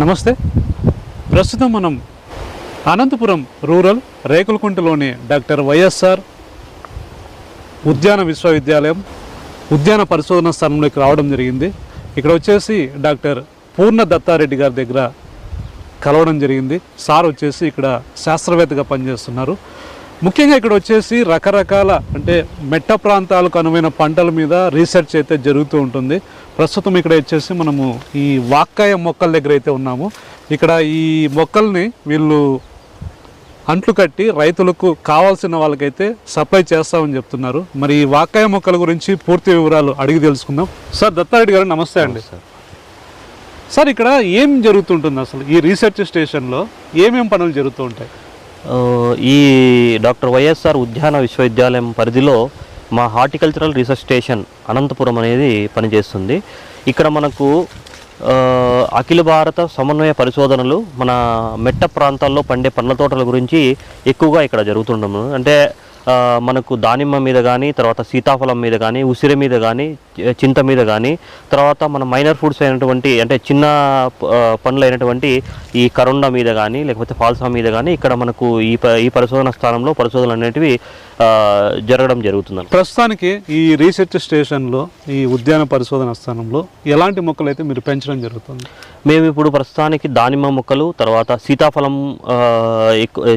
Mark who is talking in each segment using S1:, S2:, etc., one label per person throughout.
S1: నమస్తే. ప్రస్తుతం మనం అనంతపురం రూరల్ రేకులకుంటలోని డాక్టర్ వైఎస్ఆర్ ఉద్యాన విశ్వవిద్యాలయం ఉద్యాన పరిశోధన స్థానంలోకి రావడం జరిగింది. ఇక్కడ వచ్చేసి డాక్టర్ పూర్ణ దత్తారెడ్డి గారి దగ్గర కలవడం జరిగింది. సార్ వచ్చేసి ఇక్కడ శాస్త్రవేత్తగా పనిచేస్తున్నారు. ముఖ్యంగా ఇక్కడ వచ్చేసి రకరకాల అంటే మెట్ట ప్రాంతాలకు అనువైన పంటల మీద రీసెర్చ్ అయితే జరుగుతూ ఉంటుంది. ప్రస్తుతం ఇక్కడ వచ్చేసి మనము ఈ వాక్కాయ మొక్కల దగ్గర అయితే ఉన్నాము. ఇక్కడ ఈ మొక్కల్ని వీళ్ళు అంట్లు కట్టి రైతులకు కావాల్సిన వాళ్ళకైతే సప్లై చేస్తామని చెప్తున్నారు. మరి ఈ వాక్కాయ మొక్కల గురించి పూర్తి వివరాలు అడిగి తెలుసుకుందాం. సార్ దత్తారెడ్డి గారు నమస్తే అండి. సార్ ఇక్కడ ఏం జరుగుతుంటుంది అసలు? ఈ రీసెర్చ్ స్టేషన్లో ఏమేం పనులు జరుగుతూ ఉంటాయి?
S2: ఈ డాక్టర్ వైఎస్ఆర్ ఉద్యాన విశ్వవిద్యాలయం పరిధిలో మా హార్టికల్చరల్ రీసెర్చ్ స్టేషన్ అనంతపురం అనేది పనిచేస్తుంది. ఇక్కడ మనకు అఖిల భారత సమన్వయ పరిశోధనలు మన మెట్ట ప్రాంతాల్లో పండే పండ్ల తోటల గురించి ఎక్కువగా ఇక్కడ జరుగుతుండము. అంటే మనకు దానిమ్మ మీద కానీ తర్వాత సీతాఫలం మీద కానీ ఉసిరి మీద కానీ చింత మీద కానీ తర్వాత మన మైనర్ ఫుడ్స్ అయినటువంటి అంటే చిన్న ఆ, పండ్లు అయినటువంటి ఈ కరుండ మీద కానీ లేకపోతే ఫాల్సా మీద కానీ ఇక్కడ మనకు ఈ ప ఈ పరిశోధన స్థానంలో పరిశోధనలు అనేటివి జరగడం జరుగుతుంది
S1: ప్రస్తుతానికి ఈ రీసెర్చ్ స్టేషన్లో ఈ ఉద్యాన పరిశోధన స్థానంలో ఎలాంటి మొక్కలు అయితే మీరు పెంచడం జరుగుతుంది?
S2: మేము ఇప్పుడు ప్రస్తుతానికి దానిమ్మ మొక్కలు తర్వాత సీతాఫలం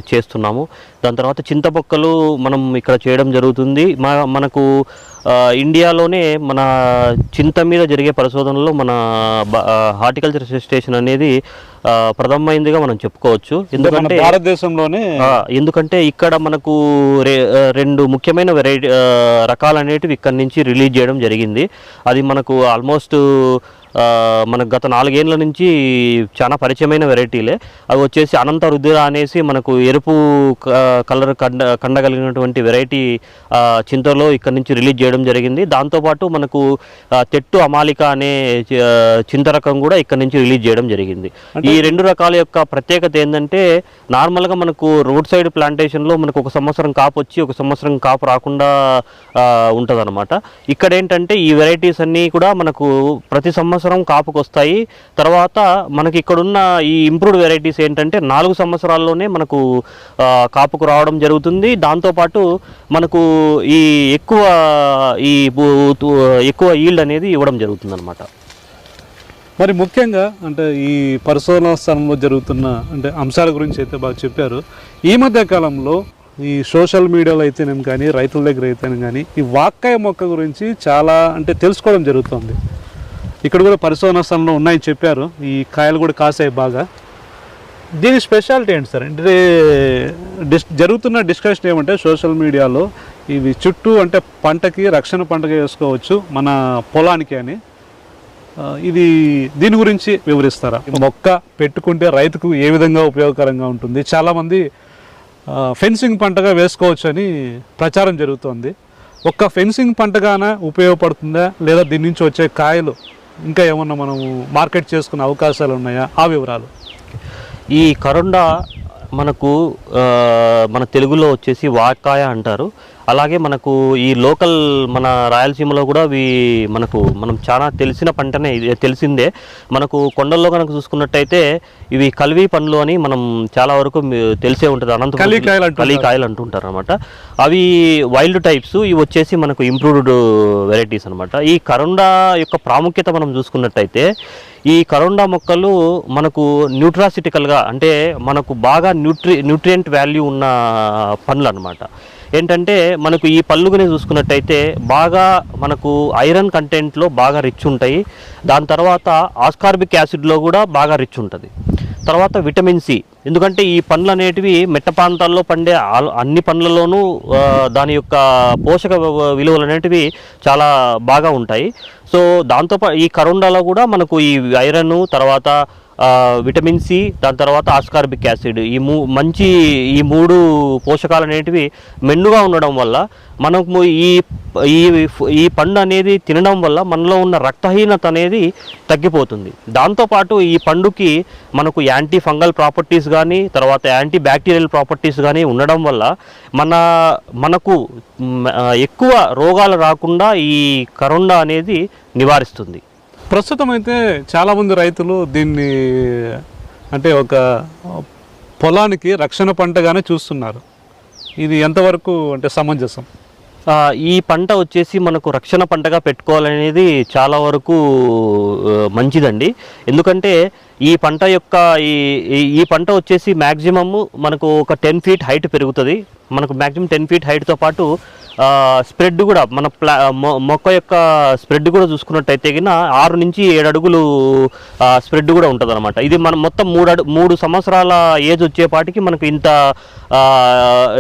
S2: చేస్తున్నాము. దాని తర్వాత చింత మొక్కలు మనం ఇక్కడ చేయడం జరుగుతుంది. మా మనకు ఇండియాలోనే మన చింత మీద జరిగే పరిశోధనలో మన హార్టికల్చర్ స్టేషన్ అనేది ప్రథమమైందిగా మనం చెప్పుకోవచ్చు. ఎందుకంటే
S1: భారతదేశంలోనే
S2: ఎందుకంటే ఇక్కడ మనకు రెండు ముఖ్యమైన వెరైటీ రకాలు అనేటివి ఇక్కడ నుంచి రిలీజ్ చేయడం జరిగింది. అది మనకు ఆల్మోస్ట్ మనకు గత నాలుగేళ్ళ నుంచి చాలా పరిచయమైన వెరైటీలే. అవి వచ్చేసి అనంత రుద్ర అనేసి మనకు ఎరుపు కలర్ కండ కండగలిగినటువంటి వెరైటీ చింతలో ఇక్కడ నుంచి రిలీజ్ చేయడం జరిగింది. దాంతోపాటు మనకు తెట్టు అమాలిక అనే చింత రకం కూడా ఇక్కడ నుంచి రిలీజ్ చేయడం జరిగింది. ఈ రెండు రకాల యొక్క ప్రత్యేకత ఏంటంటే నార్మల్గా మనకు రోడ్ సైడ్ ప్లాంటేషన్లో మనకు ఒక సంవత్సరం కాపు వచ్చి ఒక సంవత్సరం కాపు రాకుండా ఉంటుంది ఇక్కడ ఏంటంటే ఈ వెరైటీస్ అన్నీ కూడా మనకు ప్రతి సంవత్సరం కాపుకు వస్తాయి తర్వాత మనకి ఇక్కడున్న ఈ ఇంప్రూవ్డ్ వెరైటీస్ ఏంటంటే నాలుగు సంవత్సరాల్లోనే మనకు కాపుకు రావడం జరుగుతుంది. దాంతోపాటు మనకు ఈ ఎక్కువ ఈ ఎక్కువ ఈల్డ్ అనేది ఇవ్వడం జరుగుతుంది అనమాట
S1: మరి ముఖ్యంగా అంటే ఈ పరిశోధన స్థానంలో జరుగుతున్న అంటే అంశాల గురించి అయితే బాగా చెప్పారు. ఈ మధ్య కాలంలో ఈ సోషల్ మీడియాలో అయితేనేం కానీ రైతుల దగ్గర అయితేనే కానీ ఈ వాక్కాయ మొక్క గురించి చాలా అంటే తెలుసుకోవడం జరుగుతుంది. ఇక్కడ కూడా పరిశోధన స్థలంలో ఉన్నాయని చెప్పారు. ఈ కాయలు కూడా కాసాయి బాగా. దీని స్పెషాలిటీ ఏంటి సార్? అంటే డిస్ జరుగుతున్న డిస్కషన్ ఏమంటే సోషల్ మీడియాలో ఇవి చుట్టూ అంటే పంటకి రక్షణ పంటగా వేసుకోవచ్చు మన పొలానికి అని. ఇది దీని గురించి వివరిస్తారా? మొక్క పెట్టుకుంటే రైతుకు ఏ విధంగా ఉపయోగకరంగా ఉంటుంది? చాలామంది ఫెన్సింగ్ పంటగా వేసుకోవచ్చు అని ప్రచారం జరుగుతోంది. ఒక్క ఫెన్సింగ్ పంటగాన ఉపయోగపడుతుందా? లేదా దీని నుంచి వచ్చే కాయలు ఇంకా ఏమన్నా మనము మార్కెట్ చేసుకునే అవకాశాలు ఉన్నాయా? ఆ వివరాలు.
S2: ఈ కరుండ మనకు మన తెలుగులో వచ్చేసి వాకాయ అంటారు. అలాగే మనకు ఈ లోకల్ మన రాయలసీమలో కూడా ఇవి మనకు మనం చాలా తెలిసిన పంటనే తెలిసిందే. మనకు కొండల్లో కనుక చూసుకున్నట్టయితే ఇవి కల్వి పండ్లు అని మనం చాలా వరకు తెలిసే ఉంటుంది. అనంతపురం
S1: కలికాయలు అంటుంటారు.
S2: కలికాయలు అంటుంటారు అనమాట అవి వైల్డ్ టైప్స్ ఇవి వచ్చేసి మనకు ఇంప్రూవ్డ్ వెరైటీస్ అనమాట ఈ కరుండ యొక్క ప్రాముఖ్యత మనం చూసుకున్నట్టయితే ఈ కరోండా మొక్కలు మనకు న్యూట్రాసిటికల్గా అంటే మనకు బాగా న్యూట్రి న్యూట్రియంట్ వాల్యూ ఉన్న పండ్లు అనమాట ఏంటంటే మనకు ఈ పళ్ళుగానే చూసుకున్నట్టయితే బాగా మనకు ఐరన్ కంటెంట్లో బాగా రిచ్ ఉంటాయి. దాని తర్వాత ఆస్కార్బిక్ యాసిడ్లో కూడా బాగా రిచ్ ఉంటుంది. తర్వాత విటమిన్ సి. ఎందుకంటే ఈ పండ్లు అనేటివి మెట్ట ప్రాంతాల్లో పండే అన్ని పండ్లలోనూ దాని యొక్క పోషక విలువలు అనేటివి చాలా బాగా ఉంటాయి. సో దాంతో ఈ కరోండాలో కూడా మనకు ఈ ఐరన్ తర్వాత విటమిన్ సి దాని తర్వాత ఆస్కార్బిక్ యాసిడ్. ఈ మూ మంచి ఈ మూడు పోషకాలు అనేటివి మెండుగా ఉండడం వల్ల మనకు ఈ ఈ ఈ పండు అనేది తినడం వల్ల మనలో ఉన్న రక్తహీనత అనేది తగ్గిపోతుంది. దాంతోపాటు ఈ పండుకి మనకు యాంటీ ఫంగల్ ప్రాపర్టీస్ కానీ తర్వాత యాంటీ బ్యాక్టీరియల్ ప్రాపర్టీస్ కానీ ఉండడం వల్ల మన మనకు ఎక్కువ రోగాలు రాకుండా ఈ కరోండా అనేది నివారిస్తుంది.
S1: ప్రస్తుతం అయితే చాలామంది రైతులు దీన్ని అంటే ఒక పొలానికి రక్షణ పంటగానే చూస్తున్నారు. ఇది ఎంతవరకు అంటే సమంజసం?
S2: ఈ పంట వచ్చేసి మనకు రక్షణ పంటగా పెట్టుకోవాలనేది చాలా వరకు మంచిదండి. ఎందుకంటే ఈ పంట యొక్క ఈ ఈ- పంట వచ్చేసి మ్యాక్సిమమ్ మనకు ఒక టెన్ ఫీట్ హైట్ పెరుగుతుంది. మనకు మ్యాక్సిమం టెన్ ఫీట్ హైట్తో పాటు స్ప్రెడ్ కూడా మన ప్లా మొ- మొక్క యొక్క స్ప్రెడ్ కూడా చూసుకున్నట్టయితే కింద ఆరు నుంచి ఏడు అడుగులు స్ప్రెడ్ కూడా ఉంటుంది అనమాట ఇది మనం మొత్తం మూడు అడు మూడు సంవత్సరాల ఏజ్ వచ్చేపాటికి మనకు ఇంత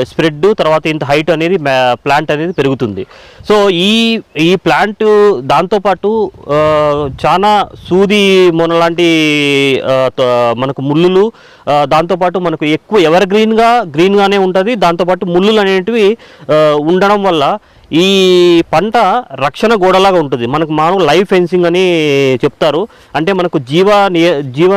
S2: స్ప్రెడ్ తర్వాత ఇంత హైట్ అనేది ప్లాంట్ అనేది పెరుగుతుంది. సో ఈ ఈ ప్లాంట్ దాంతోపాటు చాలా సూది మొన లాంటి త- మనకు ముళ్ళులు దాంతోపాటు మనకు ఎక్కువ ఎవర్ గ్రీన్గా గ్రీన్గానే ఉంటుంది. దాంతోపాటు ముళ్ళులు అనేటివి ఉండడం వల్ల ఈ పంట రక్షణ గోడలాగా ఉంటుంది. మనకు మామూలు లైవ్ ఫెన్సింగ్ అని చెప్తారు. అంటే మనకు జీవ నియ జీవ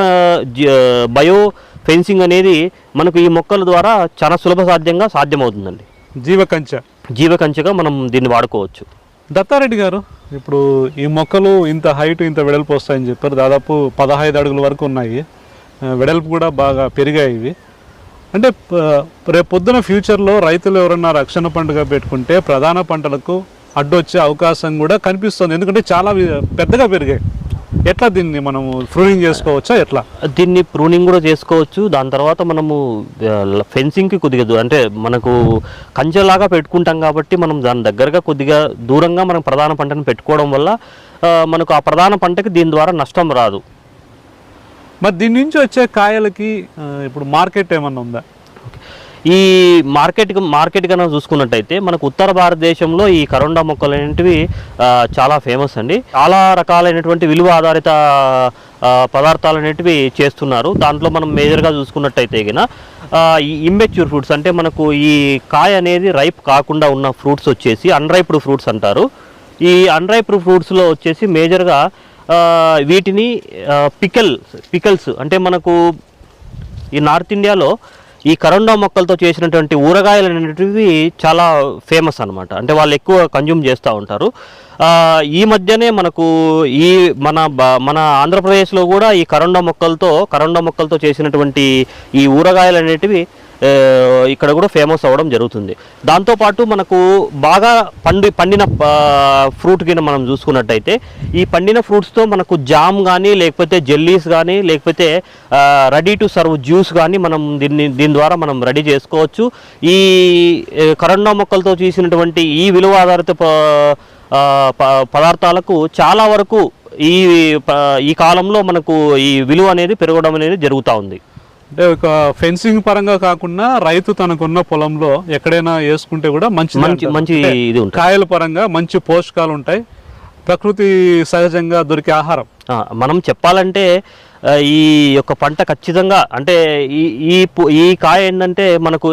S2: జీ- బయో ఫెన్సింగ్ అనేది మనకు ఈ మొక్కల ద్వారా చాలా సులభ సాధ్యంగా సాధ్యమవుతుందండి.
S1: జీవ కంచె
S2: జీవ కంచెగా మనం దీన్ని వాడుకోవచ్చు.
S1: దత్తారెడ్డి గారు ఇప్పుడు ఈ మొక్కలు ఇంత హైట్ ఇంత వెడల్పు వస్తాయని చెప్పారు. దాదాపు పదహైదు అడుగుల వరకు ఉన్నాయి. వెడల్పు కూడా బాగా పెరిగాయి ఇవి. అంటే రేపు పొద్దున ఫ్యూచర్లో రైతులు ఎవరన్నా రక్షణ పంటగా పెట్టుకుంటే ప్రధాన పంటలకు అడ్డొచ్చే అవకాశం కూడా కనిపిస్తుంది. ఎందుకంటే చాలా పెద్దగా పెరిగాయి. ఎట్లా దీన్ని మనము ప్రూనింగ్ చేసుకోవచ్చా? ఎట్లా?
S2: దీన్ని ప్రూనింగ్ కూడా చేసుకోవచ్చు. దాని తర్వాత మనము ఫెన్సింగ్కి కొద్దిగా దూ- అంటే మనకు కంచెలాగా పెట్టుకుంటాం కాబట్టి మనం దాని దగ్గరగా కొద్దిగా దూరంగా మనం ప్రధాన పంటను పెట్టుకోవడం వల్ల మనకు ఆ ప్రధాన పంటకి దీని ద్వారా నష్టం రాదు.
S1: మరి దీని నుంచి వచ్చే కాయలకి ఇప్పుడు మార్కెట్ ఏమన్నా ఉందా?
S2: ఈ మార్కెట్ మార్కెట్ కనుక చూసుకున్నట్టయితే మనకు ఉత్తర భారతదేశంలో ఈ కరోండా మొక్కలు అనేటివి చాలా ఫేమస్ అండి. చాలా రకాలైనటువంటి విలువ ఆధారిత పదార్థాలు అనేటివి చేస్తున్నారు. దాంట్లో మనం మేజర్గా చూసుకున్నట్టయితే గిన ఈ ఇమ్మెచ్యూర్ ఫ్రూట్స్ అంటే మనకు ఈ కాయ అనేది రైప్ కాకుండా ఉన్న ఫ్రూట్స్ వచ్చేసి అన్రైప్డ్ ఫ్రూట్స్ అంటారు. ఈ అన్రైప్డ్ ఫ్రూట్స్లో వచ్చేసి మేజర్గా వీటిని పికల్ పికల్స్ అంటే మనకు ఈ నార్త్ ఇండియాలో ఈ కరోండా మొక్కలతో చేసినటువంటి ఊరగాయలు అనేటివి చాలా ఫేమస్ అన్నమాట. అంటే వాళ్ళు ఎక్కువ కన్జ్యూమ్ చేస్తూ ఉంటారు. ఈ మధ్యనే మనకు ఈ మన మన ఆంధ్రప్రదేశ్లో కూడా ఈ కరోండా మొక్కలతో కరోండా మొక్కలతో చేసినటువంటి ఈ ఊరగాయలు అనేటివి ఇక్కడ కూడా ఫేమస్ అవ్వడం జరుగుతుంది. దాంతోపాటు మనకు బాగా పండి పండిన ఫ్రూట్ కింద మనం చూసుకున్నట్టయితే ఈ పండిన ఫ్రూట్స్తో మనకు జామ్ కానీ లేకపోతే జెల్లీస్ కానీ లేకపోతే రెడీ టు సర్వ్ జ్యూస్ కానీ మనం దీన్ని దీని ద్వారా మనం రెడీ చేసుకోవచ్చు. ఈ కరోనా మొక్కలతో చేసినటువంటి ఈ విలువ ఆధారిత ప- ప- పదార్థాలకు చాలా వరకు ఈ ప- ఈ కాలంలో మనకు ఈ విలువ అనేది పెరగడం అనేది జరుగుతూ ఉంది.
S1: అంటే ఒక ఫెన్సింగ్ పరంగా కాకుండా రైతు తనకున్న పొలంలో ఎక్కడైనా వేసుకుంటే కూడా మంచి
S2: మంచి మంచి ఇది ఉంటుంది.
S1: కాయల పరంగా మంచి పోషకాలు ఉంటాయి. ప్రకృతి సహజంగా దొరికే ఆహారం.
S2: మనం చెప్పాలంటే ఈ యొక్క పంట ఖచ్చితంగా అంటే ఈ ఈ ఈ కాయ ఏంటంటే మనకు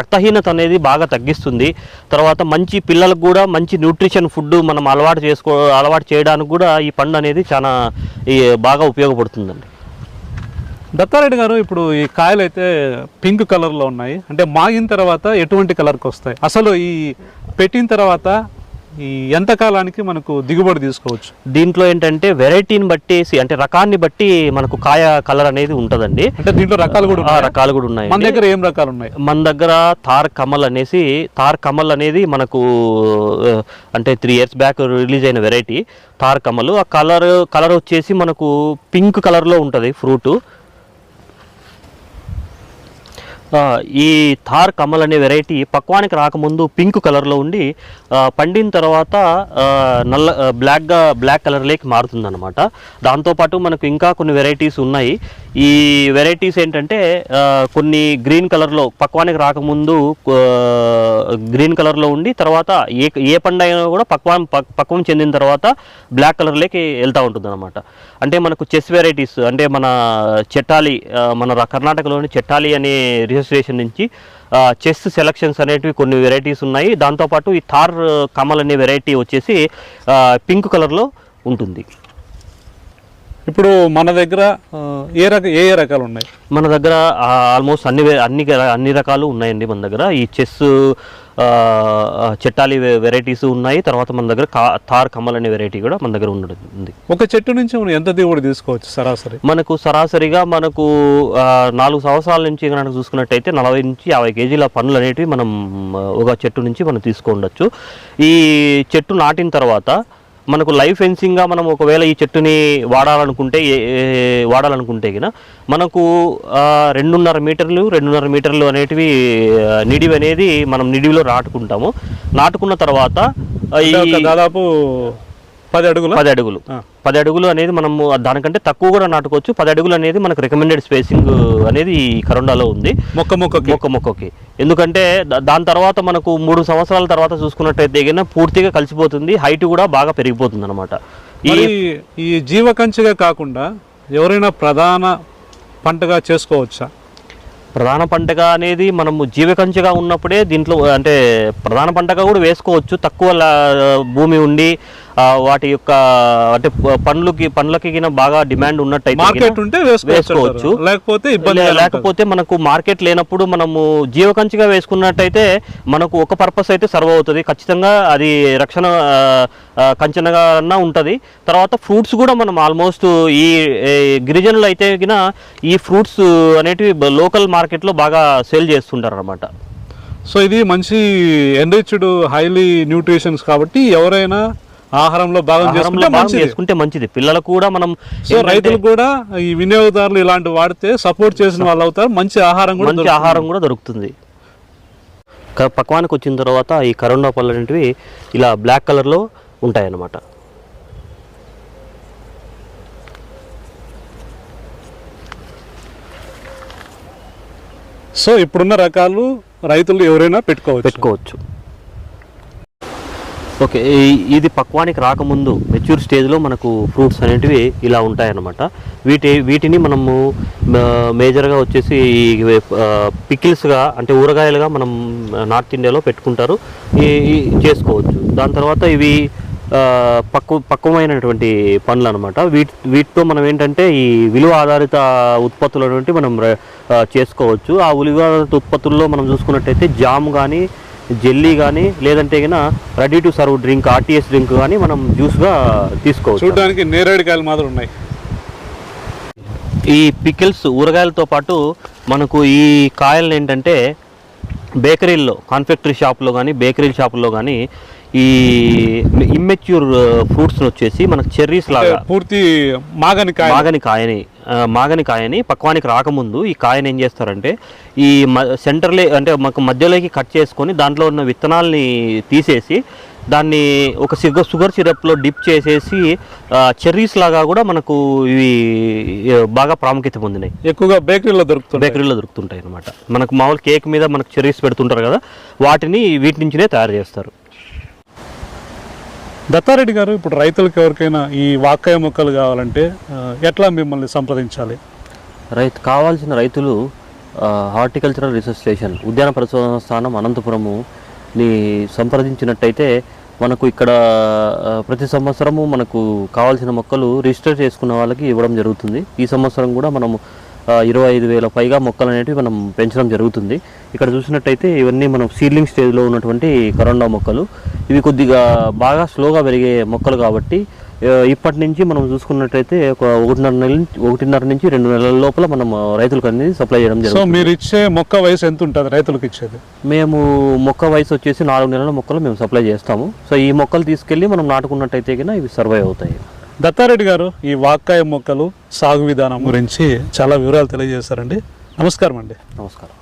S2: రక్తహీనత అనేది బాగా తగ్గిస్తుంది. తర్వాత మంచి పిల్లలకు కూడా మంచి న్యూట్రిషన్ ఫుడ్ మనం అలవాటు చేసుకో అలవాటు చేయడానికి కూడా ఈ పండు అనేది చాలా ఈ, బాగా ఉపయోగపడుతుందండి.
S1: దత్తారెడ్డి గారు ఇప్పుడు ఈ కాయలు అయితే పింక్ కలర్లో ఉన్నాయి. అంటే మాగిన తర్వాత ఎటువంటి కలర్కి వస్తాయి? అసలు ఈ పెట్టిన తర్వాత ఈ ఎంత కాలానికి మనకు దిగుబడి తీసుకోవచ్చు?
S2: దీంట్లో ఏంటంటే వెరైటీని బట్టేసి అంటే రకాన్ని బట్టి మనకు కాయ కలర్ అనేది ఉంటుందండి.
S1: అంటే దీంట్లో రకాలు కూడా
S2: రకాలు కూడా ఉన్నాయి.
S1: మన దగ్గర ఏం రకాలు ఉన్నాయి?
S2: మన దగ్గర తార్ కమల్ అనేసి తార్ కమల్ అనేది మనకు అంటే త్రీ ఇయర్స్ బ్యాక్ రిలీజ్ అయిన వెరైటీ. తార్ కమల్ ఆ కలర్ కలర్ వచ్చేసి మనకు పింక్ కలర్లో ఉంటుంది ఫ్రూట్. ఈ థార్ కమల్ అనే వెరైటీ పక్వానికి రాకముందు పింక్ కలర్లో ఉండి పండిన తర్వాత నల్ల బ్లాక్గా బ్లాక్ కలర్లోకి మారుతుందన్నమాట. దాంతోపాటు మనకు ఇంకా కొన్ని వెరైటీస్ ఉన్నాయి. ఈ వెరైటీస్ ఏంటంటే కొన్ని గ్రీన్ కలర్లో పక్వానికి రాకముందు గ్రీన్ కలర్లో ఉండి తర్వాత ఏ ఏ పండు అయినా కూడా పక్వాన్ పక్- పక్వం చెందిన తర్వాత బ్లాక్ కలర్లోకి వెళ్తూ ఉంటుంది అనమాట అంటే మనకు చెస్ వెరైటీస్ అంటే మన చెట్టాలి మన కర్ణాటకలోని చెట్టాలి అనే రిజిస్ట్రేషన్ నుంచి చెస్ సెలక్షన్స్ అనేటివి కొన్ని వెరైటీస్ ఉన్నాయి. దాంతోపాటు ఈ థార్ కమల్ అనే వెరైటీ వచ్చేసి పింక్ కలర్లో ఉంటుంది.
S1: ఇప్పుడు మన దగ్గర ఏ రక ఏ ఏ రకాలు ఉన్నాయి?
S2: మన దగ్గర ఆల్మోస్ట్ అన్ని అన్ని అన్ని రకాలు ఉన్నాయండి మన దగ్గర. ఈ చెస్ చెట్టాలి వెరైటీస్ ఉన్నాయి. తర్వాత మన దగ్గర కా తార్ కమల్ అనే వెరైటీ కూడా మన దగ్గర ఉంది.
S1: ఒక చెట్టు నుంచి మనం ఎంత దిగుబడి తీసుకోవచ్చు సరాసరి?
S2: మనకు సరాసరిగా మనకు నాలుగు సంవత్సరాల నుంచి కనుక చూసుకున్నట్టయితే నలభై నుంచి యాభై కేజీల పండ్లు అనేటివి మనం ఒక చెట్టు నుంచి మనం తీసుకోండొచ్చు ఈ చెట్టు నాటిన తర్వాత మనకు లైఫ్ ఫెన్సింగ్గా మనం ఒకవేళ ఈ చెట్టుని వాడాలనుకుంటే వాడాలనుకుంటే గిన మనకు రెండున్నర మీటర్లు రెండున్నర మీటర్లు అనేటివి నిడివి అనేది మనం నిడివిలో నాటుకుంటాము. నాటుకున్న తర్వాత
S1: దాదాపు పది అడుగుల?
S2: పది అడుగులు. పది అడుగులు అనేది మనము దానికంటే తక్కువ కూడా నాటుకోవచ్చు. పది అడుగులు అనేది మనకు రికమెండెడ్ స్పేసింగ్ అనేది ఈ కరోండాలో ఉంది.
S1: మొక్క మొక్కకి.
S2: మొక్క మొక్కకి. ఎందుకంటే దాని తర్వాత మనకు మూడు సంవత్సరాల తర్వాత చూసుకున్నట్టయితే గిన పూర్తిగా కలిసిపోతుంది. హైట్ కూడా బాగా పెరిగిపోతుంది అనమాట ఈ
S1: ఈ జీవ కంచిగా కాకుండా ఎవరైనా ప్రధాన పంటగా చేసుకోవచ్చా?
S2: ప్రధాన పంటగా అనేది మనము జీవకంచగా ఉన్నప్పుడే దీంట్లో అంటే ప్రధాన పంటగా కూడా వేసుకోవచ్చు. తక్కువ భూమి ఉండి వాటి యొక్క అంటే పండ్లకి పండ్లకి గిన బాగా డిమాండ్ ఉన్నట్టయితే
S1: మార్కెట్ ఉంటే వేసుకోవచ్చు. లేకపోతే
S2: లేకపోతే మనకు మార్కెట్ లేనప్పుడు మనము జీవకంచిగా వేసుకున్నట్టయితే మనకు ఒక పర్పస్ అయితే సర్వ్ అవుతుంది. ఖచ్చితంగా అది రక్షణ కంచెనగా ఉంటుంది. తర్వాత ఫ్రూట్స్ కూడా మనం ఆల్మోస్ట్ ఈ గిరిజనులు అయితే ఈ ఫ్రూట్స్ అనేటివి లోకల్ మార్కెట్లో బాగా సేల్ చేస్తుంటారు అనమాట
S1: సో ఇది మంచి ఎన్రిచ్డ్ హైలీ న్యూట్రిషన్స్ కాబట్టి ఎవరైనా ఆహారంలో భాగం చేసుకుంటే మంచిది.
S2: చేసుకుంటే మంచిది. పిల్లలకు కూడా మనం
S1: సో రైతులు కూడా ఈ వినియోగదారులు ఇలాంటి వాడితే సపోర్ట్ చేసిన వాళ్ళు అవుతారు. మంచి ఆహారం కూడా
S2: మంచి ఆహారం కూడా దొరుకుతుంది. పక్వానికి వచ్చిన తర్వాత ఈ కరోనా పళ్ళు అనేటివి ఇలా బ్లాక్ కలర్లో ఉంటాయన్నమాట.
S1: సో ఇప్పుడున్న రకాలు రైతులు ఎవరైనా పెట్టుకోవచ్చు.
S2: పెట్టుకోవచ్చు. ఓకే ఈ- ఇది పక్వానికి రాకముందు మెచ్యూర్ స్టేజ్లో మనకు ఫ్రూట్స్ అనేటివి ఇలా ఉంటాయన్నమాట. వీటి వీటిని మనము మేజర్గా వచ్చేసి పికిల్స్గా అంటే ఊరగాయలుగా మనం నార్త్ ఇండియాలో పెట్టుకుంటారు. ఈ చేసుకోవచ్చు. దాని తర్వాత ఇవి పక్వ పక్వమైనటువంటి పండ్లు అనమాట వీటి వీటితో మనం ఏంటంటే ఈ విలువ ఆధారిత ఉత్పత్తులు అనేవి మనం చేసుకోవచ్చు. ఆ విలువ ఆధారిత ఉత్పత్తుల్లో మనం చూసుకున్నట్టయితే జామ్ కానీ జెల్లీ కానీ లేదంటే కన్నా ready to serve drink RTS drink కానీ మనం జ్యూస్గా తీసుకోవచ్చు.
S1: చూడడానికి నేరేడుకాయలు మాత్రం ఉన్నాయి.
S2: ఈ పికిల్స్ ఊరగాయలతో పాటు మనకు ఈ కాయలు ఏంటంటే బేకరీల్లో కాన్ఫెక్టరీ షాప్లో కానీ బేకరీ షాపుల్లో కానీ ఈ ఇమ్మెచ్యూర్ ఫ్రూట్స్ని వచ్చేసి మనకు చెర్రీస్ లాగా
S1: పూర్తి మాగని కాయ
S2: మాగని కాయని మాగని కాయని పక్వానికి రాకముందు ఈ కాయని ఏం చేస్తారంటే ఈ సెంటర్లే అంటే మాకు మధ్యలోకి కట్ చేసుకొని దాంట్లో ఉన్న విత్తనాల్ని తీసేసి దాన్ని ఒక షుగర్ షుగర్ సిరప్లో డిప్ చేసేసి చెర్రీస్ లాగా కూడా మనకు ఇవి బాగా ప్రాముఖ్యత పొందినాయి.
S1: ఎక్కువగా బేకరీలో దొరుకుతుంది
S2: బేకరీలో దొరుకుతుంటాయి అనమాట మనకు మామూలు కేక్ మీద మనకు చెర్రీస్ పెడుతుంటారు కదా వాటిని వీటి నుంచినే తయారు చేస్తారు.
S1: దత్తారెడ్డి గారు ఇప్పుడు రైతులకు ఎవరికైనా ఈ వాక్కాయ మొక్కలు కావాలంటే ఎట్లా మిమ్మల్ని సంప్రదించాలి?
S2: రైతు కావాల్సిన రైతులు హార్టికల్చరల్ రీసెర్చ్ స్టేషన్ ఉద్యాన పరిశోధన స్థానం అనంతపురము ని సంప్రదించినట్టయితే మనకు ఇక్కడ ప్రతి సంవత్సరము మనకు కావాల్సిన మొక్కలు రిజిస్టర్ చేసుకున్న వాళ్ళకి ఇవ్వడం జరుగుతుంది. ఈ సంవత్సరం కూడా మనము ఇరవై ఐదు వేల పైగా మొక్కలు అనేవి మనం పెంచడం జరుగుతుంది. ఇక్కడ చూసినట్టయితే ఇవన్నీ మనం సీడ్లింగ్ స్టేజ్లో ఉన్నటువంటి కరోనా మొక్కలు ఇవి కొద్దిగా బాగా స్లోగా పెరిగే మొక్కలు కాబట్టి ఇప్పటి నుంచి మనం చూసుకున్నట్టయితే ఒక ఒకటిన్నర నెల నుంచి ఒకటిన్నర నుంచి రెండు నెలల లోపల మనం రైతులకు అనేది సప్లై చేయడం
S1: సో
S2: జరుగుతుంది.
S1: మీరు ఇచ్చే మొక్క వయసు ఎంత ఉంటుంది రైతులకు ఇచ్చేది?
S2: మేము మొక్క వయసు వచ్చేసి నాలుగు నెలల మొక్కలు మేము సప్లై చేస్తాము. సో ఈ మొక్కలు తీసుకెళ్ళి మనం నాటుకున్నట్టయితే కన్నా ఇవి సర్వైవ్ అవుతాయి.
S1: దత్తారెడ్డి గారు ఈ వాక్కాయ మొక్కలు సాగు విధానం గురించి చాలా వివరాలు తెలియజేశారండి. నమస్కారం అండి.
S2: నమస్కారం.